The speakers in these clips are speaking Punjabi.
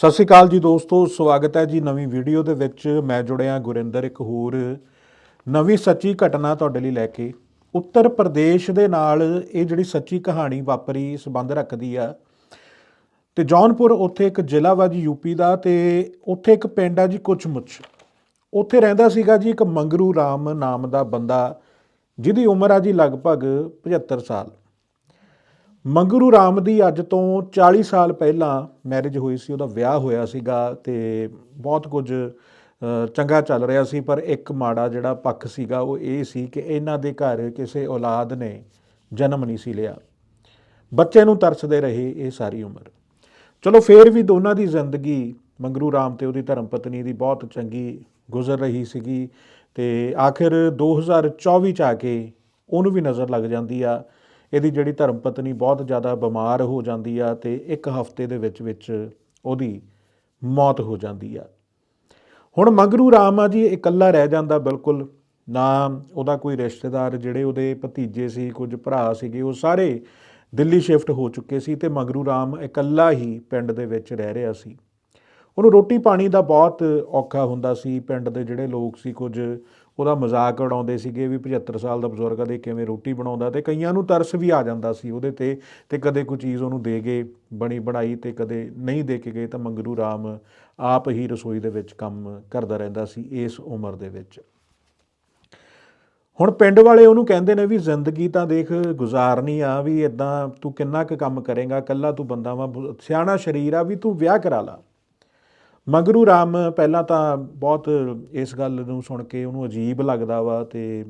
ਸਤਿ ਸ਼੍ਰੀ ਅਕਾਲ ਜੀ ਦੋਸਤੋ, ਸਵਾਗਤ ਹੈ ਜੀ ਨਵੀਂ ਵੀਡੀਓ ਦੇ ਵਿੱਚ। ਮੈਂ ਜੁੜਿਆ ਗੁਰਿੰਦਰ, ਇੱਕ ਹੋਰ ਨਵੀਂ ਸੱਚੀ ਘਟਨਾ ਤੁਹਾਡੇ ਲਈ ਲੈ ਕੇ। ਉੱਤਰ ਪ੍ਰਦੇਸ਼ ਦੇ ਨਾਲ ਇਹ ਜਿਹੜੀ ਸੱਚੀ ਕਹਾਣੀ ਵਾਪਰੀ, ਸੰਬੰਧ ਰੱਖਦੀ ਆ। ਤੇ ਜੌਨਪੁਰ ਉੱਥੇ ਇੱਕ ਜ਼ਿਲ੍ਹਾ ਵਾ ਜੀ ਯੂਪੀ ਦਾ ਤੇ ਉੱਥੇ ਇੱਕ ਪਿੰਡ ਆ ਜੀ ਕੁਚਮੁਚ ਉੱਥੇ ਰਹਿੰਦਾ ਸੀਗਾ ਜੀ ਇੱਕ ਮੰਗਰੂ ਰਾਮ ਨਾਮ ਦਾ ਬੰਦਾ, ਜਿਹਦੀ ਉਮਰ ਆ ਜੀ ਲਗਭਗ 75 ਸਾਲ। ਮੰਗਰੂ ਰਾਮ ਦੀ ਅੱਜ ਤੋਂ 40 ਸਾਲ ਪਹਿਲਾਂ ਮੈਰਿਜ ਹੋਈ ਸੀ, ਉਹਦਾ ਵਿਆਹ ਹੋਇਆ ਸੀਗਾ ਤੇ ਬਹੁਤ ਕੁਝ ਚੰਗਾ ਚੱਲ ਰਿਹਾ ਸੀ, ਪਰ ਇੱਕ ਮਾੜਾ ਜਿਹੜਾ ਪੱਖ ਸੀਗਾ ਉਹ ਇਹ ਸੀ ਕਿ ਇਹਨਾਂ ਦੇ ਘਰ ਕਿਸੇ ਔਲਾਦ ਨੇ ਜਨਮ ਨਹੀਂ ਸੀ ਲਿਆ। ਬੱਚੇ ਨੂੰ ਤਰਸਦੇ ਰਹੇ ਇਹ ਸਾਰੀ ਉਮਰ। ਚਲੋ ਫੇਰ ਵੀ ਦੋਨਾਂ ਦੀ ਜ਼ਿੰਦਗੀ ਮੰਗਰੂ ਰਾਮ ਤੇ ਉਹਦੀ ਧਰਮ ਪਤਨੀ ਦੀ ਬਹੁਤ ਚੰਗੀ ਗੁਜ਼ਰ ਰਹੀ ਸੀਗੀ ਤੇ ਆਖਿਰ 2024 ਚ ਆ ਕੇ ਉਹਨੂੰ ਵੀ ਨਜ਼ਰ ਲੱਗ ਜਾਂਦੀ ਆ। ਇਹਦੀ ਜਿਹੜੀ ਧਰਮ ਪਤਨੀ ਬਹੁਤ ਜ਼ਿਆਦਾ ਬਿਮਾਰ ਹੋ ਜਾਂਦੀ ਆ ਤੇ ਇੱਕ ਹਫ਼ਤੇ ਦੇ ਵਿੱਚ ਵਿੱਚ ਉਹਦੀ ਮੌਤ ਹੋ ਜਾਂਦੀ ਆ। ਹੁਣ ਮਗਰੂ ਰਾਮ ਆ ਜੀ ਇਕੱਲਾ ਰਹਿ ਜਾਂਦਾ ਬਿਲਕੁਲ। ਨਾ ਉਹਦਾ ਕੋਈ ਰਿਸ਼ਤੇਦਾਰ ਜਿਹੜੇ ਉਹਦੇ ਭਤੀਜੇ ਸੀ, ਕੁਝ ਭਰਾ ਸੀਗੇ, ਉਹ ਸਾਰੇ ਦਿੱਲੀ ਸ਼ਿਫਟ ਹੋ ਚੁੱਕੇ ਸੀ ਤੇ ਮਗਰੂ ਰਾਮ ਇਕੱਲਾ ਹੀ ਪਿੰਡ ਦੇ ਵਿੱਚ ਰਹਿ ਰਿਹਾ ਸੀ। ਉਹਨੂੰ ਰੋਟੀ ਪਾਣੀ ਦਾ ਬਹੁਤ ਔਖਾ ਹੁੰਦਾ ਸੀ, ਪਿੰਡ ਦੇ ਜਿਹੜੇ ਲੋਕ ਸੀ ਕੁਝ ਉਹਦਾ ਮਜ਼ਾਕ ਉਡਾਉਂਦੇ ਸੀਗੇ ਵੀ 75 ਸਾਲ ਦਾ ਬਜ਼ੁਰਗ ਆ ਦੇ ਕਿਵੇਂ ਰੋਟੀ ਬਣਾਉਂਦਾ ਤੇ ਕਈਆਂ ਨੂੰ ਤਰਸ ਵੀ ਆ ਜਾਂਦਾ ਸੀ ਉਹਦੇ ਤੇ ਤੇ ਕਦੇ ਕੋਈ ਚੀਜ਼ ਉਹਨੂੰ ਦੇ ਗਏ, ਬਣੀ ਬਣਾਈ ਤੇ ਕਦੇ ਨਹੀਂ ਦੇ ਕੇ ਗਏ ਤਾਂ ਮੰਗਰੂ ਰਾਮ ਆਪ ਹੀ ਰਸੋਈ ਦੇ ਵਿੱਚ ਕੰਮ ਕਰਦਾ ਰਹਿੰਦਾ ਸੀ ਇਸ ਉਮਰ ਦੇ ਵਿੱਚ। ਹੁਣ ਪਿੰਡ ਵਾਲੇ ਉਹਨੂੰ ਕਹਿੰਦੇ ਨੇ ਵੀ ਜ਼ਿੰਦਗੀ ਤਾਂ ਦੇਖ ਗੁਜ਼ਾਰਨੀ ਆ ਵੀ ਇਦਾਂ ਤੂੰ ਕਿੰਨਾ ਕੁ ਕੰਮ ਕਰੇਗਾ ਕੱਲਾ ਤੂੰ ਬੰਦਾ ਵਾ, ਸਿਆਣਾ ਸ਼ਰੀਰ ਆ ਵੀ ਤੂੰ ਵਿਆਹ ਕਰਾ ਲਾ। ਮੰਗਰੂ ਰਾਮ ਪਹਿਲਾਂ ਤਾਂ ਬਹੁਤ ਇਸ ਗੱਲ ਨੂੰ ਸੁਣ ਕੇ ਉਹਨੂੰ ਅਜੀਬ ਲੱਗਦਾ ਵਾ ਤੇ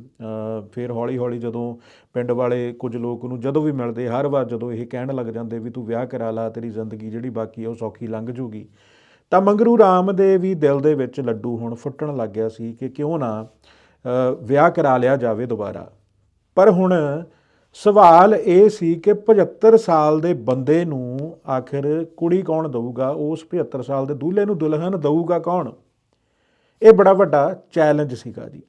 ਫਿਰ ਹੌਲੀ ਹੌਲੀ ਜਦੋਂ ਪਿੰਡ ਵਾਲੇ ਕੁਝ ਲੋਕ ਉਹਨੂੰ ਜਦੋਂ ਵੀ ਮਿਲਦੇ, ਹਰ ਵਾਰ ਜਦੋਂ ਇਹ ਕਹਿਣ ਲੱਗ ਜਾਂਦੇ ਵੀ ਤੂੰ ਵਿਆਹ ਕਰਾ ਲਾ, ਤੇਰੀ ਜ਼ਿੰਦਗੀ ਜਿਹੜੀ ਬਾਕੀ ਆ ਉਹ ਸੌਖੀ ਲੰਘ ਜੂਗੀ। ਤਾਂ ਮੰਗਰੂ ਰਾਮ ਦੇ ਵੀ ਦਿਲ ਦੇ ਵਿੱਚ ਲੱਡੂ ਹੁਣ ਫੁੱਟਣ ਲੱਗ ਗਿਆ ਸੀ ਕਿ ਕਿਉਂ ਨਾ ਵਿਆਹ ਕਰਾ ਲਿਆ ਜਾਵੇ ਦੁਬਾਰਾ। ਪਰ ਹੁਣ ਸਵਾਲ ਇਹ ਸੀ ਕਿ 75 ਸਾਲ ਦੇ ਬੰਦੇ ਨੂੰ ਆਖਿਰ ਕੁੜੀ ਕੌਣ ਦਊਗਾ? ਉਸ 75 ਸਾਲ ਦੇ ਦੂल्हे ਨੂੰ ਦੁਲਹਨ ਦਊਗਾ ਕੌਣ? ਇਹ ਬੜਾ ਵੱਡਾ ਚੈਲੰਜ ਸੀਗਾ ਜੀ।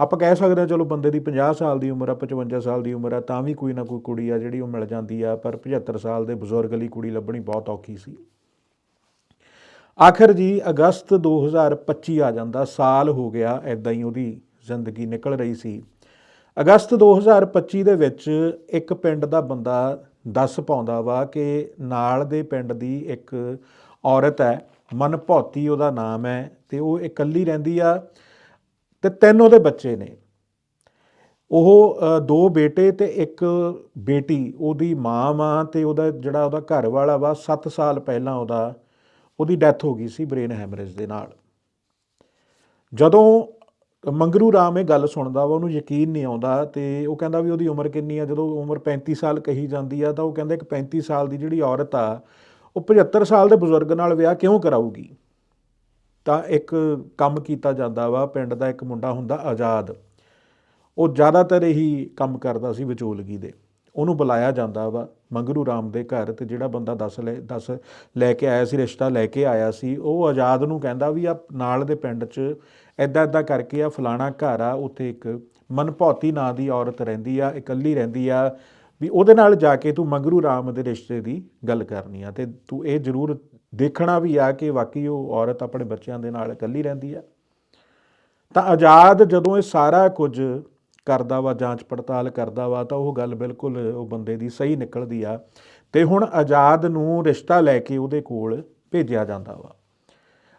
ਆਪਾਂ ਕਹਿ ਸਕਦੇ ਹਾਂ, ਚਲੋ ਬੰਦੇ ਦੀ 50 ਸਾਲ ਦੀ ਉਮਰ ਆ 55 ਸਾਲ ਦੀ ਉਮਰ ਆ, ਤਾਂ ਵੀ ਕੋਈ ਨਾ ਕੋਈ ਕੁੜੀ ਆ ਜਿਹੜੀ ਉਹ ਮਿਲ ਜਾਂਦੀ ਆ, ਪਰ 75 ਸਾਲ ਦੇ ਬਜ਼ੁਰਗ ਲਈ ਕੁੜੀ ਲੱਭਣੀ ਬਹੁਤ ਔਖੀ ਸੀ। ਆਖਰ ਜੀ ਅਗਸਤ 2025 ਆ ਜਾਂਦਾ, ਸਾਲ ਹੋ ਗਿਆ ਐਦਾਂ ਹੀ ਉਹਦੀ ਜ਼ਿੰਦਗੀ ਨਿਕਲ ਰਹੀ ਸੀ। ਅਗਸਤ 2025 ਦੇ ਵਿੱਚ ਇੱਕ ਪਿੰਡ ਦਾ ਬੰਦਾ ਦੱਸ ਪਾਉਂਦਾ ਵਾ ਕਿ ਨਾਲ ਦੇ ਪਿੰਡ ਦੀ ਇੱਕ ਔਰਤ ਹੈ ਮਨਭੌਤੀ ਉਹਦਾ ਨਾਮ ਹੈ ਤੇ ਉਹ ਇਕੱਲੀ ਰਹਿੰਦੀ ਆ ਤੇ ਤਿੰਨ ਉਹਦੇ ਬੱਚੇ ਨੇ। ਉਹ ਦੋ ਬੇਟੇ ਤੇ ਇੱਕ ਬੇਟੀ, ਉਹਦੀ ਮਾਂ ਵਾ ਤੇ ਉਹਦਾ ਜਿਹੜਾ ਉਹਦਾ ਘਰ ਵਾਲਾ ਵਾ 7 ਸਾਲ ਪਹਿਲਾਂ ਉਹਦਾ, ਉਹਦੀ ਡੈਥ ਹੋ ਗਈ ਸੀ ਬ੍ਰੇਨ ਹੈਮਰੇਜ ਦੇ ਨਾਲ। ਜਦੋਂ ਮੰਗਰੂ ਰਾਮ ਇਹ ਗੱਲ ਸੁਣਦਾ ਵਾ, ਉਹਨੂੰ ਯਕੀਨ ਨਹੀਂ ਆਉਂਦਾ ਤੇ ਉਹ ਕਹਿੰਦਾ ਵੀ ਉਹਦੀ ਉਮਰ ਕਿੰਨੀ ਆ, ਜਦੋਂ ਉਮਰ 35 ਸਾਲ ਕਹੀ ਜਾਂਦੀ ਆ, ਤਾਂ ਉਹ ਕਹਿੰਦਾ ਇੱਕ 35 ਸਾਲ ਦੀ ਜਿਹੜੀ ਔਰਤ ਆ, ਉਹ 75 ਸਾਲ ਦੇ ਬਜ਼ੁਰਗ ਨਾਲ ਵਿਆਹ ਕਿਉਂ ਕਰਾਊਗੀ? ਤਾਂ ਇੱਕ ਕੰਮ ਕੀਤਾ ਜਾਂਦਾ ਵਾ, ਪਿੰਡ ਦਾ ਇੱਕ ਮੁੰਡਾ ਹੁੰਦਾ ਆਜ਼ਾਦ। ਉਹ ਜ਼ਿਆਦਾਤਰ ਇਹੀ ਕੰਮ ਕਰਦਾ ਸੀ ਵਿਚੋਲਗੀ ਦੇ। ਉਹਨੂੰ ਬੁਲਾਇਆ ਜਾਂਦਾ ਵਾ ਮੰਗਰੂ ਰਾਮ ਦੇ ਘਰ ਤੇ ਜਿਹੜਾ ਬੰਦਾ ਦੱਸ ਲੈ ਦੱਸ ਲੈ ਕੇ ਆਇਆ ਸੀ, ਰਿਸ਼ਤਾ ਲੈ ਕੇ ਆਇਆ ਸੀ, ਉਹ ਆਜ਼ਾਦ ਨੂੰ ਕਹਿੰਦਾ ਵੀ ਆ ਨਾਲ ਦੇ ਪਿੰਡ 'ਚ ਐਦਾਂ ਐਦਾਂ ਕਰਕੇ ਆ ਫਲਾਣਾ ਘਰ ਆ, ਉੱਥੇ ਇੱਕ ਮਨਭੌਤੀ ਨਾਂ ਦੀ ਔਰਤ ਰਹਿੰਦੀ ਆ, ਇਕੱਲੀ ਰਹਿੰਦੀ ਆ, ਵੀ ਉਹਦੇ ਨਾਲ ਜਾ ਕੇ ਤੂੰ ਮੰਗਰੂ ਰਾਮ ਦੇ ਰਿਸ਼ਤੇ ਦੀ ਗੱਲ ਕਰਨੀ ਆ ਤੇ ਤੂੰ ਇਹ ਜ਼ਰੂਰ ਦੇਖਣਾ ਵੀ ਆ ਕਿ ਵਾਕਈ ਉਹ ਔਰਤ ਆਪਣੇ ਬੱਚਿਆਂ ਦੇ ਨਾਲ ਇਕੱਲੀ ਰਹਿੰਦੀ ਆ। ਤਾਂ ਆਜ਼ਾਦ ਜਦੋਂ ਇਹ ਸਾਰਾ ਕੁਝ ਕਰਦਾ ਵਾ, ਜਾਂਚ ਪੜਤਾਲ ਕਰਦਾ ਵਾ, ਤਾਂ ਉਹ ਗੱਲ ਬਿਲਕੁਲ ਉਹ ਬੰਦੇ ਦੀ ਸਹੀ ਨਿਕਲਦੀ ਆ। ਤੇ ਹੁਣ ਆਜ਼ਾਦ ਨੂੰ ਰਿਸ਼ਤਾ ਲੈ ਕੇ ਉਹਦੇ ਕੋਲ ਭੇਜਿਆ ਜਾਂਦਾ ਵਾ।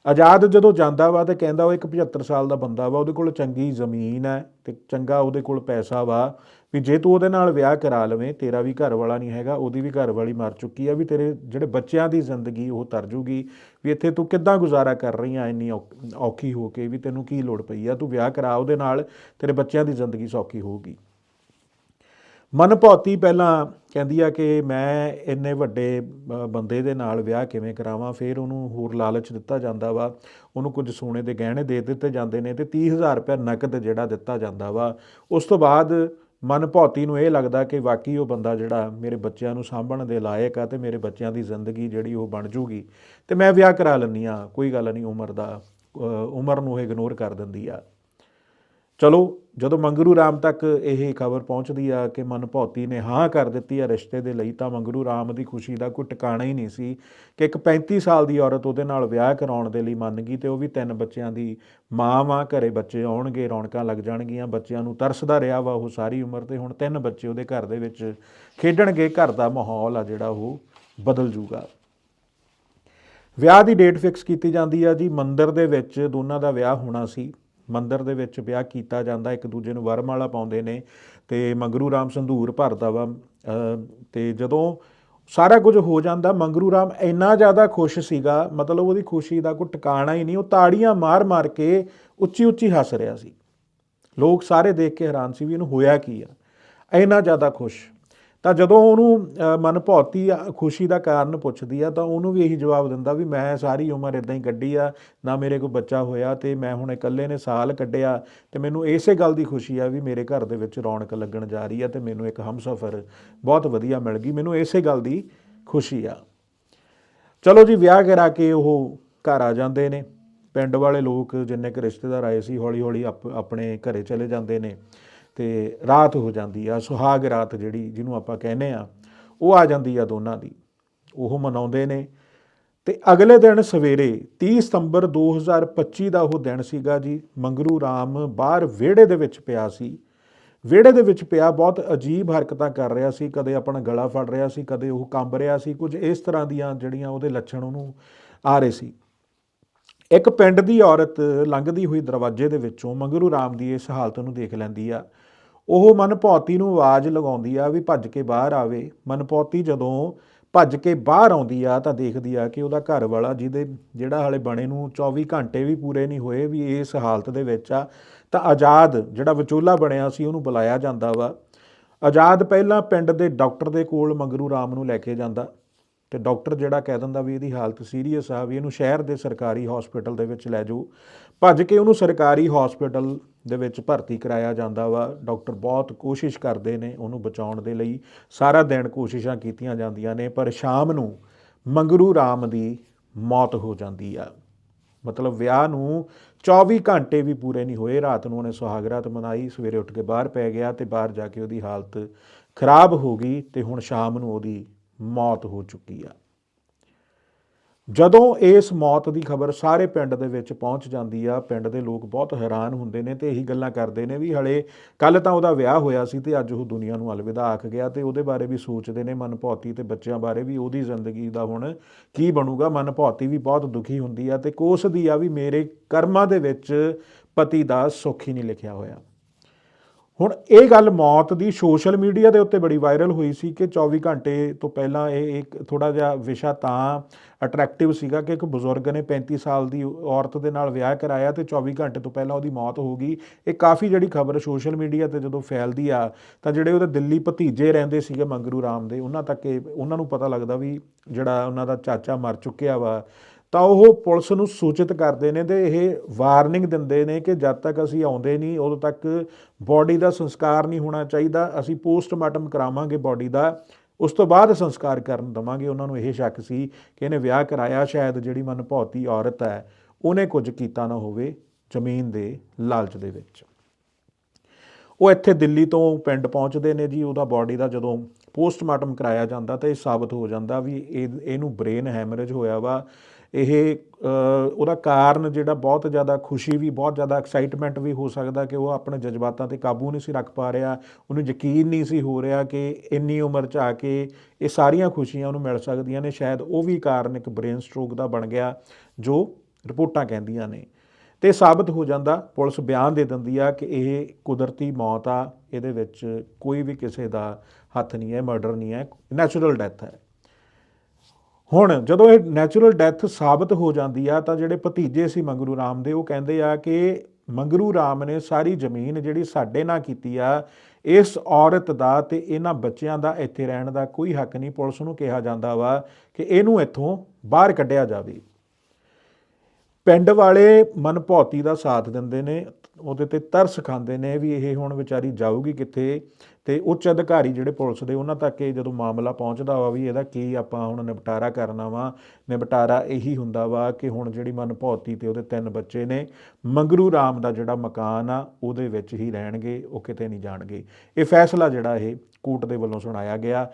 ਆਜ਼ਾਦ ਜਦੋਂ ਜਾਂਦਾ ਵਾ ਤੇ ਕਹਿੰਦਾ ਉਹ ਇੱਕ 75 ਸਾਲ ਦਾ ਬੰਦਾ ਵਾ, ਉਹਦੇ ਕੋਲ ਚੰਗੀ ਜ਼ਮੀਨ ਹੈ ਤੇ ਚੰਗਾ ਉਹਦੇ ਕੋਲ ਪੈਸਾ ਵਾ, ਵੀ ਜੇ ਤੂੰ ਉਹਦੇ ਨਾਲ ਵਿਆਹ ਕਰਾ ਲਵੇਂ, ਤੇਰਾ ਵੀ ਘਰ ਵਾਲਾ ਨਹੀਂ ਹੈਗਾ, ਉਹਦੀ ਵੀ ਘਰ ਵਾਲੀ ਮਰ ਚੁੱਕੀ ਆ, ਵੀ ਤੇਰੇ ਜਿਹੜੇ ਬੱਚਿਆਂ ਦੀ ਜ਼ਿੰਦਗੀ ਉਹ ਤਰ ਜੂਗੀ, ਵੀ ਇੱਥੇ ਤੂੰ ਕਿੱਦਾਂ ਗੁਜ਼ਾਰਾ ਕਰ ਰਹੀ ਆ ਇੰਨੀ ਔਖ- ਔਖੀ ਹੋ ਕੇ, ਵੀ ਤੈਨੂੰ ਕੀ ਲੋੜ ਪਈ ਆ, ਤੂੰ ਵਿਆਹ ਕਰਾ ਉਹਦੇ ਨਾਲ, ਤੇਰੇ ਬੱਚਿਆਂ ਦੀ ਜ਼ਿੰਦਗੀ ਸੌਖੀ ਹੋਊਗੀ। ਮਨ ਭੌਤੀ ਪਹਿਲਾਂ ਕਹਿੰਦੀ ਆ ਕਿ ਮੈਂ ਇੰਨੇ ਵੱਡੇ ਬੰਦੇ ਦੇ ਨਾਲ ਵਿਆਹ ਕਿਵੇਂ ਕਰਾਵਾਂ, ਫਿਰ ਉਹਨੂੰ ਹੋਰ ਲਾਲਚ ਦਿੱਤਾ ਜਾਂਦਾ ਵਾ। ਉਹਨੂੰ ਕੁਝ ਸੋਨੇ ਦੇ ਗਹਿਣੇ ਦੇ ਦਿੱਤੇ ਜਾਂਦੇ ਨੇ ਤੇ 30000 ਰੁਪਏ ਨਕਦ ਜਿਹੜਾ ਦਿੱਤਾ ਜਾਂਦਾ ਵਾ। ਉਸ ਤੋਂ ਬਾਅਦ ਮਨਭੌਤੀ ਨੂੰ ਇਹ ਲੱਗਦਾ ਕਿ ਵਾਕਈ ਉਹ ਬੰਦਾ ਜਿਹੜਾ ਮੇਰੇ ਬੱਚਿਆਂ ਨੂੰ ਸਾਂਭਣ ਦੇ ਲਾਇਕ ਆ ਤੇ ਮੇਰੇ ਬੱਚਿਆਂ ਦੀ ਜ਼ਿੰਦਗੀ ਜਿਹੜੀ ਉਹ ਬਣ ਜੂਗੀ। ਤੇ ਮੈਂ ਵਿਆਹ ਕਰਾ ਲੈਂਦੀ ਆ ਕੋਈ ਗੱਲ ਨਹੀਂ, ਉਮਰ ਦਾ ਉਮਰ ਨੂੰ ਇਗਨੋਰ ਕਰ ਦਿੰਦੀ ਆ। ਚਲੋ, ਜਦੋਂ ਮੰਗਰੂ ਰਾਮ ਤੱਕ ਇਹ ਖਬਰ ਪਹੁੰਚਦੀ ਆ ਕਿ ਮਨਭੌਤੀ ਨੇ ਹਾਂ ਕਰ ਦਿੱਤੀ ਆ ਰਿਸ਼ਤੇ ਦੇ ਲਈ, ਤਾਂ ਮੰਗਰੂ ਰਾਮ ਦੀ ਖੁਸ਼ੀ ਦਾ ਕੋਈ ਟਿਕਾਣਾ ਹੀ ਨਹੀਂ ਸੀ ਕਿ ਇੱਕ 35 ਸਾਲ ਦੀ ਔਰਤ ਉਹਦੇ ਨਾਲ ਵਿਆਹ ਕਰਾਉਣ ਦੇ ਲਈ ਮੰਨ ਗਈ ਤੇ ਉਹ ਵੀ ਤਿੰਨ ਬੱਚਿਆਂ ਦੀ ਮਾਂ ਵਾਂ, ਘਰੇ ਬੱਚੇ ਆਉਣਗੇ, ਰੌਣਕਾਂ ਲੱਗ ਜਾਣਗੀਆਂ, ਬੱਚਿਆਂ ਨੂੰ ਤਰਸਦਾ ਰਿਹਾ ਵਾ ਉਹ ਸਾਰੀ ਉਮਰ ਤੇ, ਹੁਣ ਤਿੰਨ ਬੱਚੇ ਉਹਦੇ ਘਰ ਦੇ ਵਿੱਚ ਖੇਡਣਗੇ, ਘਰ ਦਾ ਮਾਹੌਲ ਆ ਜਿਹੜਾ ਉਹ ਬਦਲ ਜੂਗਾ। ਵਿਆਹ ਦੀ ਡੇਟ ਫਿਕਸ ਕੀਤੀ ਜਾਂਦੀ ਆ ਜੀ, ਮੰਦਿਰ ਦੇ ਵਿੱਚ ਦੋਨਾਂ ਦਾ ਵਿਆਹ ਹੋਣਾ ਸੀ। ਮੰਦਰ ਦੇ ਵਿੱਚ ਵਿਆਹ ਕੀਤਾ ਜਾਂਦਾ ਇੱਕ ਦੂਜੇ ਨੂੰ ਵਰਮਾਲਾ ਪਾਉਂਦੇ ਨੇ ਤੇ ਮੰਗਰੂ ਰਾਮ ਸੰਧੂਰ ਭਰਦਾ ਵਾ। ਅਹ, ਤੇ ਜਦੋਂ ਸਾਰਾ ਕੁਝ ਹੋ ਜਾਂਦਾ ਮੰਗਰੂ ਰਾਮ ਇੰਨਾ ਜ਼ਿਆਦਾ ਖੁਸ਼ ਸੀਗਾ ਮਤਲਬ ਉਹਦੀ ਖੁਸ਼ੀ ਦਾ ਕੋਈ ਟਿਕਾਣਾ ਹੀ ਨਹੀਂ ਉਹ ਤਾੜੀਆਂ ਮਾਰ-ਮਾਰ ਕੇ ਉੱਚੀ-ਉੱਚੀ ਹੱਸ ਰਿਹਾ ਸੀ। ਲੋਕ ਸਾਰੇ ਦੇਖ ਕੇ ਹੈਰਾਨ ਸੀ ਵੀ ਇਹਨੂੰ ਹੋਇਆ ਕੀ ਆ। ਇੰਨਾ ਜ਼ਿਆਦਾ ਖੁਸ਼ ਤਾਂ ਜਦੋਂ ਉਹਨੂੰ ਮਨਭੌਤੀ ਖੁਸ਼ੀ ਦਾ ਕਾਰਨ ਪੁੱਛਦੀ ਆ, ਤਾਂ ਉਹਨੂੰ ਵੀ ਇਹੀ ਜਵਾਬ ਦਿੰਦਾ ਵੀ ਮੈਂ ਸਾਰੀ ਉਮਰ ਇਦਾਂ ਹੀ ਕੱਢੀ ਆ, ਨਾ ਮੇਰੇ ਕੋਲ ਬੱਚਾ ਹੋਇਆ ਤੇ ਮੈਂ ਹੁਣ ਇਕੱਲੇ ਨੇ ਸਾਲ ਕੱਢਿਆ ਤੇ ਮੈਨੂੰ ਇਸੇ ਗੱਲ ਦੀ ਖੁਸ਼ੀ ਆ ਵੀ ਮੇਰੇ ਘਰ ਦੇ ਵਿੱਚ ਰੌਣਕ ਲੱਗਣ ਜਾ ਰਹੀ ਆ ਤੇ ਮੈਨੂੰ ਇੱਕ ਹਮਸਫਰ ਬਹੁਤ ਵਧੀਆ ਮਿਲ ਗਈ, ਮੈਨੂੰ ਇਸੇ ਗੱਲ ਦੀ ਖੁਸ਼ੀ ਆ। ਚਲੋ ਜੀ, ਵਿਆਹ ਕਰਾ ਕੇ ਉਹ ਘਰ ਆ ਜਾਂਦੇ ਨੇ, ਪਿੰਡ ਵਾਲੇ ਲੋਕ ਜਿੰਨੇ ਕੁ ਰਿਸ਼ਤੇਦਾਰ ਆਏ ਸੀ ਹੌਲੀ ਹੌਲੀ ਆਪ- ਆਪਣੇ ਘਰੇ ਚਲੇ ਜਾਂਦੇ ਨੇ। ਤੇ ਰਾਤ ਹੋ ਜਾਂਦੀ ਆ, ਸੁਹਾਗ ਰਾਤ ਜਿਹੜੀ ਜਿਹਨੂੰ ਆਪਾਂ ਕਹਿੰਦੇ ਆ, ਉਹ ਆ ਜਾਂਦੀ ਆ ਦੋਨਾਂ ਦੀ। ਉਹ ਮਨਾਉਂਦੇ ਨੇ। ਤੇ ਅਗਲੇ ਦਿਨ ਸਵੇਰੇ 30 ਸਤੰਬਰ 2025 ਦਾ ਉਹ ਦਿਨ ਸੀਗਾ ਜੀ, ਮੰਗਰੂ ਰਾਮ ਬਾਹਰ ਵਿਹੜੇ ਦੇ ਵਿੱਚ ਪਿਆ ਸੀ। ਵਿਹੜੇ ਦੇ ਵਿੱਚ ਪਿਆ, ਬਹੁਤ ਅਜੀਬ ਹਰਕਤਾਂ ਕਰ ਰਿਹਾ ਸੀ, ਕਦੇ ਆਪਣਾ ਗਲਾ ਫੜ ਰਿਹਾ ਸੀ, ਕਦੇ ਉਹ ਕੰਬ ਰਿਹਾ ਸੀ, ਕੁਝ ਇਸ ਤਰ੍ਹਾਂ ਦੀਆਂ ਜਿਹੜੀਆਂ ਉਹਦੇ ਲੱਛਣ ਉਹਨੂੰ ਆ ਰਹੇ ਸੀ। ਇੱਕ ਪਿੰਡ ਦੀ ਔਰਤ ਲੰਘਦੀ ਹੋਈ ਦਰਵਾਜ਼ੇ ਦੇ ਵਿੱਚੋਂ ਮੰਗਰੂ ਰਾਮ ਦੀ ਇਸ ਹਾਲਤ ਨੂੰ ਦੇਖ ਲੈਂਦੀ ਆ। ਉਹ ਮਨਭੌਤੀ ਨੂੰ ਆਵਾਜ਼ ਲਗਾਉਂਦੀ ਆ ਵੀ ਭੱਜ ਕੇ ਬਾਹਰ ਆਵੇ। ਮਨਭੌਤੀ ਜਦੋਂ ਭੱਜ ਕੇ ਬਾਹਰ ਆਉਂਦੀ ਆ ਤਾਂ ਦੇਖਦੀ ਆ ਕਿ ਉਹਦਾ ਘਰ ਵਾਲਾ ਜਿਹਦੇ ਜਿਹੜਾ ਹਾਲੇ ਬਣੇ ਨੂੰ 24 ਘੰਟੇ ਵੀ ਪੂਰੇ ਨਹੀਂ ਹੋਏ ਵੀ ਇਸ ਹਾਲਤ ਦੇ ਵਿੱਚ ਆ, ਤਾਂ ਆਜ਼ਾਦ ਜਿਹੜਾ ਵਿਚੋਲਾ ਬਣਿਆ ਸੀ ਉਹਨੂੰ ਬੁਲਾਇਆ ਜਾਂਦਾ ਵਾ। ਆਜ਼ਾਦ ਪਹਿਲਾਂ ਪਿੰਡ ਦੇ ਡਾਕਟਰ ਦੇ ਕੋਲ ਮੰਗਰੂ ਰਾਮ ਨੂੰ ਲੈ ਕੇ ਜਾਂਦਾ ਤੇ ਡਾਕਟਰ ਜਿਹੜਾ ਕਹਿ ਦਿੰਦਾ ਵੀ ਇਹਦੀ ਹਾਲਤ ਸੀਰੀਅਸ ਆ ਵੀ ਇਹਨੂੰ ਸ਼ਹਿਰ ਦੇ ਸਰਕਾਰੀ ਹਸਪੀਟਲ ਦੇ ਵਿੱਚ ਲੈ ਜਾਓ। ਭੱਜ ਕੇ ਉਹਨੂੰ ਸਰਕਾਰੀ ਹਸਪੀਟਲ ਦੇ ਵਿੱਚ ਭਰਤੀ ਕਰਾਇਆ ਜਾਂਦਾ ਵਾ। ਡਾਕਟਰ ਬਹੁਤ ਕੋਸ਼ਿਸ਼ ਕਰਦੇ ਨੇ ਉਹਨੂੰ ਬਚਾਉਣ ਦੇ ਲਈ। ਸਾਰਾ ਦਿਨ ਕੋਸ਼ਿਸ਼ਾਂ ਕੀਤੀਆਂ ਜਾਂਦੀਆਂ ਨੇ, ਪਰ ਸ਼ਾਮ ਨੂੰ ਮੰਗਰੂ ਰਾਮ ਦੀ ਮੌਤ ਹੋ ਜਾਂਦੀ ਆ। ਮਤਲਬ ਵਿਆਹ ਨੂੰ 24 ਘੰਟੇ ਵੀ ਪੂਰੇ ਨਹੀਂ ਹੋਏ। ਰਾਤ ਨੂੰ ਉਹਨੇ ਸੁਹਾਗਰਾਤ ਮਨਾਈ, ਸਵੇਰੇ ਉੱਠ ਕੇ ਬਾਹਰ ਪੈ ਗਿਆ ਤੇ ਬਾਹਰ ਜਾ ਕੇ ਉਹਦੀ ਹਾਲਤ ਖਰਾਬ ਹੋ ਗਈ ਤੇ ਹੁਣ ਸ਼ਾਮ ਨੂੰ ਉਹਦੀ ਮੌਤ ਹੋ ਚੁੱਕੀ ਆ। ਜਦੋਂ ਇਸ ਮੌਤ ਦੀ ਖਬਰ ਸਾਰੇ ਪਿੰਡ ਦੇ ਵਿੱਚ ਪਹੁੰਚ ਜਾਂਦੀ ਆ, ਪਿੰਡ ਦੇ ਲੋਕ ਬਹੁਤ ਹੈਰਾਨ ਹੁੰਦੇ ਨੇ ਤੇ ਇਹੀ ਗੱਲਾਂ ਕਰਦੇ ਨੇ ਵੀ ਹਲੇ ਕੱਲ ਤਾਂ ਉਹਦਾ ਵਿਆਹ ਹੋਇਆ ਸੀ ਤੇ ਅੱਜ ਉਹ ਦੁਨੀਆ ਨੂੰ ਅਲਵਿਦਾ ਆਖ ਗਿਆ ਤੇ ਉਹਦੇ ਬਾਰੇ ਵੀ ਸੋਚਦੇ ਨੇ ਮਨਭੌਤੀ ਤੇ ਬੱਚਿਆਂ ਬਾਰੇ ਵੀ ਉਹਦੀ ਜ਼ਿੰਦਗੀ ਦਾ ਹੁਣ ਕੀ ਬਣੂਗਾ ਮਨਭੌਤੀ ਵੀ ਬਹੁਤ ਦੁਖੀ ਹੁੰਦੀ ਆ ਤੇ ਕੋਸਦੀ ਆ ਵੀ ਮੇਰੇ ਕਰਮਾਂ ਦੇ ਵਿੱਚ ਪਤੀ ਦਾ ਸੁੱਖ ਹੀ ਨਹੀਂ ਲਿਖਿਆ ਹੋਇਆ। ਹੁਣ ਇਹ ਗੱਲ ਮੌਤ ਦੀ ਸੋਸ਼ਲ ਮੀਡੀਆ ਦੇ ਉੱਤੇ ਬੜੀ ਵਾਇਰਲ ਹੋਈ ਸੀ ਕਿ 24 ਘੰਟੇ ਤੋਂ ਪਹਿਲਾਂ ਇਹ ਇੱਕ ਥੋੜਾ ਜਿਹਾ ਵਿਸ਼ਾ ਤਾਂ ਅਟਰੈਕਟਿਵ ਸੀਗਾ ਕਿ ਇੱਕ ਬਜ਼ੁਰਗ ਨੇ 35 ਸਾਲ ਦੀ ਔਰਤ ਦੇ ਨਾਲ ਵਿਆਹ ਕਰਾਇਆ ਤੇ 24 ਘੰਟੇ ਤੋਂ ਪਹਿਲਾਂ ਉਹਦੀ ਮੌਤ ਹੋ ਗਈ। ਇਹ ਕਾਫੀ ਜਿਹੜੀ ਖਬਰ ਸੋਸ਼ਲ ਮੀਡੀਆ ਤੇ ਜਦੋਂ ਫੈਲਦੀ ਆ, ਤਾਂ ਜਿਹੜੇ ਉਹਦੇ ਦਿੱਲੀ ਭਤੀਜੇ ਰਹਿੰਦੇ ਸੀਗੇ ਮੰਗਰੂ ਰਾਮ ਦੇ, ਉਹਨਾਂ ਤੱਕ ਇਹ, ਉਹਨਾਂ ਨੂੰ ਪਤਾ ਲੱਗਦਾ ਵੀ ਜਿਹੜਾ ਉਹਨਾਂ ਦਾ ਚਾਚਾ ਮਰ ਚੁੱਕਿਆ ਵਾ ਤਾਂ ਉਹ ਪੁਲਿਸ ਨੂੰ ਸੂਚਿਤ ਕਰਦੇ ਨੇ ਤੇ ਇਹ ਵਾਰਨਿੰਗ ਦਿੰਦੇ ਨੇ ਕਿ ਜਦ ਤੱਕ ਅਸੀਂ ਆਉਂਦੇ ਨਹੀਂ, ਉਦੋਂ ਤੱਕ ਬਾਡੀ ਦਾ ਸੰਸਕਾਰ ਨਹੀਂ ਹੋਣਾ ਚਾਹੀਦਾ। ਅਸੀਂ ਪੋਸਟਮਾਰਟਮ ਕਰਾਵਾਂਗੇ ਬਾਡੀ ਦਾ। ਉਸ ਤੋਂ ਬਾਅਦ ਸੰਸਕਾਰ ਕਰਨ ਦਵਾਂਗੇ। ਉਹਨਾਂ ਨੂੰ ਇਹ ਸ਼ੱਕ ਸੀ ਕਿ ਇਹਨੇ ਵਿਆਹ ਕਰਾਇਆ, ਸ਼ਾਇਦ ਜਿਹੜੀ ਮਨਭੌਤੀ ਔਰਤ ਹੈ, ਉਹਨੇ ਕੁਝ ਕੀਤਾ ਨਾ ਹੋਵੇ ਜ਼ਮੀਨ ਦੇ ਲਾਲਚ ਦੇ ਵਿੱਚ। ਉਹ ਇੱਥੇ ਦਿੱਲੀ ਤੋਂ ਪਿੰਡ ਪਹੁੰਚਦੇ ਨੇ ਜੀ। ਉਹਦਾ ਬਾਡੀ ਦਾ ਜਦੋਂ ਪੋਸਟਮਾਰਟਮ ਕਰਾਇਆ ਜਾਂਦਾ ਤਾਂ ਇਹ ਸਾਬਤ ਹੋ ਜਾਂਦਾ ਵੀ ਇਹ, ਇਹਨੂੰ ਬ੍ਰੇਨ ਹੈਮਰੇਜ ਹੋਇਆ ਵਾ। ਇਹ ਉਹਦਾ ਕਾਰਨ ਜਿਹੜਾ ਬਹੁਤ ਜ਼ਿਆਦਾ ਖੁਸ਼ੀ ਵੀ, ਬਹੁਤ ਜ਼ਿਆਦਾ ਐਕਸਾਈਟਮੈਂਟ ਵੀ ਹੋ ਸਕਦਾ ਕਿ ਉਹ ਆਪਣੇ ਜਜ਼ਬਾਤਾਂ ਤੇ ਕਾਬੂ ਨਹੀਂ ਸੀ ਰੱਖ ਪਾ ਰਿਹਾ। ਉਹਨੂੰ ਯਕੀਨ ਨਹੀਂ ਸੀ ਹੋ ਰਿਹਾ ਕਿ ਇੰਨੀ ਉਮਰ 'ਚ ਆ ਕੇ ਇਹ ਸਾਰੀਆਂ ਖੁਸ਼ੀਆਂ ਉਹਨੂੰ ਮਿਲ ਸਕਦੀਆਂ ਨੇ। ਸ਼ਾਇਦ ਉਹ ਵੀ ਕਾਰਨ ਇੱਕ ਬ੍ਰੇਨ ਸਟ੍ਰੋਕ ਦਾ ਬਣ ਗਿਆ, ਜੋ ਰਿਪੋਰਟਾਂ ਕਹਿੰਦੀਆਂ ਨੇ। ਤੇ ਸਾਬਤ ਹੋ ਜਾਂਦਾ, ਪੁਲਿਸ ਬਿਆਨ ਦੇ ਦਿੰਦੀ ਆ ਕਿ ਇਹ ਕੁਦਰਤੀ ਮੌਤ ਆ, ਇਹਦੇ ਵਿੱਚ ਕੋਈ ਵੀ ਕਿਸੇ ਦਾ ਹੱਥ ਨਹੀਂ ਹੈ ਮਰਡਰ ਨਹੀਂ ਹੈ ਨੈਚੁਰਲ ਡੈਥ ਹੈ। ਹੁਣ ਜਦੋਂ ਇਹ ਨੈਚੁਰਲ ਡੈਥ ਸਾਬਤ ਹੋ ਜਾਂਦੀ ਆ, ਤਾਂ ਜਿਹੜੇ ਭਤੀਜੇ ਸੀ ਮੰਗਰੂ ਰਾਮ ਦੇ, ਉਹ ਕਹਿੰਦੇ ਆ ਕਿ ਮੰਗਰੂ ਰਾਮ ਨੇ ਸਾਰੀ ਜ਼ਮੀਨ ਜਿਹੜੀ ਸਾਡੇ ਨਾਲ ਕੀਤੀ ਆ, ਇਸ ਔਰਤ ਦਾ ਤੇ ਇਹਨਾਂ ਬੱਚਿਆਂ ਦਾ ਇੱਥੇ ਰਹਿਣ ਦਾ ਕੋਈ ਹੱਕ ਨਹੀਂ। ਪੁਲਿਸ ਨੂੰ ਕਿਹਾ ਜਾਂਦਾ ਵਾ ਕਿ ਇਹਨੂੰ ਇੱਥੋਂ ਬਾਹਰ ਕੱਢਿਆ ਜਾਵੇ। ਪਿੰਡ ਵਾਲੇ ਮਨਭੌਤੀ ਦਾ ਸਾਥ ਦਿੰਦੇ ਨੇ, ਉਹਦੇ ਤੇ ਤਰਸ ਖਾਂਦੇ ਨੇ ਵੀ ਇਹ ਹੁਣ ਵਿਚਾਰੀ ਜਾਊਗੀ ਕਿੱਥੇ। ਤੇ ਉੱਚ ਅਧਿਕਾਰੀ ਜਿਹੜੇ ਪੁਲਿਸ ਦੇ, ਉਹਨਾਂ ਤੱਕ ਇਹ ਜਦੋਂ ਮਾਮਲਾ ਪਹੁੰਚਦਾ ਵਾ ਵੀ ਇਹਦਾ ਕੀ ਆਪਾਂ ਹੁਣ ਨਿਪਟਾਰਾ ਕਰਨਾ ਵਾ, ਨਿਪਟਾਰਾ ਇਹੀ ਹੁੰਦਾ ਵਾ ਕਿ ਹੁਣ ਜਿਹੜੀ ਮਨਭੌਤੀ ਤੇ ਉਹਦੇ ਤਿੰਨ ਬੱਚੇ ਨੇ, ਮੰਗਰੂ ਰਾਮ ਦਾ ਜਿਹੜਾ ਮਕਾਨ ਆ, ਉਹਦੇ ਵਿੱਚ ਹੀ ਰਹਿਣਗੇ, ਉਹ ਕਿਤੇ ਨਹੀਂ ਜਾਣਗੇ। ਇਹ ਫੈਸਲਾ ਜਿਹੜਾ ਇਹ ਕੋਰਟ ਦੇ ਵੱਲੋਂ ਸੁਣਾਇਆ ਗਿਆ।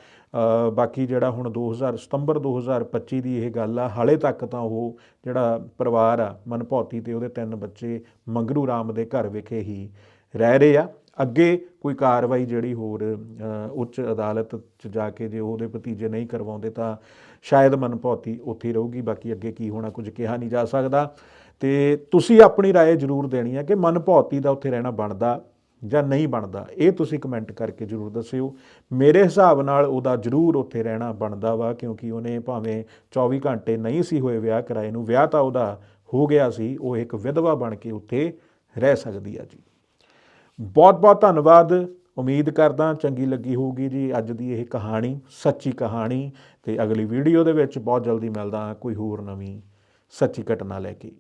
ਬਾਕੀ ਜਿਹੜਾ ਹੁਣ 2000 ਸਤੰਬਰ 2025 ਦੀ ਇਹ ਗੱਲ ਆ, ਹਾਲੇ ਤੱਕ ਤਾਂ ਉਹ ਜਿਹੜਾ ਪਰਿਵਾਰ ਆ, ਮਨਭੌਤੀ ਤੇ ਉਹਦੇ ਤਿੰਨ ਬੱਚੇ ਮੰਗਰੂ ਰਾਮ ਦੇ ਘਰ ਵਿਖੇ ਹੀ ਰਹਿ ਰਹੇ ਆ। ਅੱਗੇ ਕੋਈ ਕਾਰਵਾਈ ਜਿਹੜੀ ਹੋਰ ਅ, ਉੱਚ ਅਦਾਲਤ 'ਚ ਜਾ ਕੇ ਜੇ ਉਹਦੇ ਭਤੀਜੇ ਨਹੀਂ ਕਰਵਾਉਂਦੇ ਤਾਂ ਸ਼ਾਇਦ ਮਨਭੌਤੀ ਉੱਥੇ ਹੀ ਰਹੂਗੀ ਬਾਕੀ ਅੱਗੇ ਕੀ ਹੋਣਾ ਕੁਝ ਕਿਹਾ ਨਹੀਂ ਜਾ ਸਕਦਾ ਤੇ ਤੁਸੀਂ ਆਪਣੀ رائے ਜ਼ਰੂਰ ਦੇਣੀ ਹੈ ਕਿ ਮਨਭੌਤੀ ਦਾ ਉੱਥੇ ਰਹਿਣਾ ਬਣਦਾ ਜਾਂ ਨਹੀਂ ਬਣਦਾ ਇਹ ਤੁਸੀਂ ਕਮੈਂਟ ਕਰਕੇ ਜ਼ਰੂਰ ਦੱਸਿਓ ਮੇਰੇ ਹਿਸਾਬ ਨਾਲ ਉਹਦਾ ਜ਼ਰੂਰ ਉੱਥੇ ਰਹਿਣਾ ਬਣਦਾ ਵਾ ਕਿਉਂਕਿ ਉਹਨੇ ਭਾਵੇਂ 24 ਘੰਟੇ ਨਹੀਂ ਸੀ ਹੋਏ ਵਿਆਹ ਕਰਾਏ ਨੂੰ ਵਿਆਹ ਤਾਂ ਉਹਦਾ ਹੋ ਗਿਆ ਸੀ ਉਹ ਇੱਕ ਵਿਧਵਾ ਬਣ ਕੇ ਉੱਥੇ ਰਹਿ ਸਕਦੀ ਆ ਜੀ ਬਹੁਤ ਬਹੁਤ ਧੰਨਵਾਦ। ਉਮੀਦ ਕਰਦਾ ਚੰਗੀ ਲੱਗੀ ਹੋਊਗੀ ਜੀ ਅੱਜ ਦੀ ਇਹ ਕਹਾਣੀ, ਸੱਚੀ ਕਹਾਣੀ ਤੇ ਅਗਲੀ ਵੀਡੀਓ ਦੇ ਵਿੱਚ ਬਹੁਤ ਜਲਦੀ ਮਿਲਦਾ ਹਾਂ ਕੋਈ ਹੋਰ ਨਵੀਂ ਸੱਚੀ ਘਟਨਾ ਲੈ ਕੇ।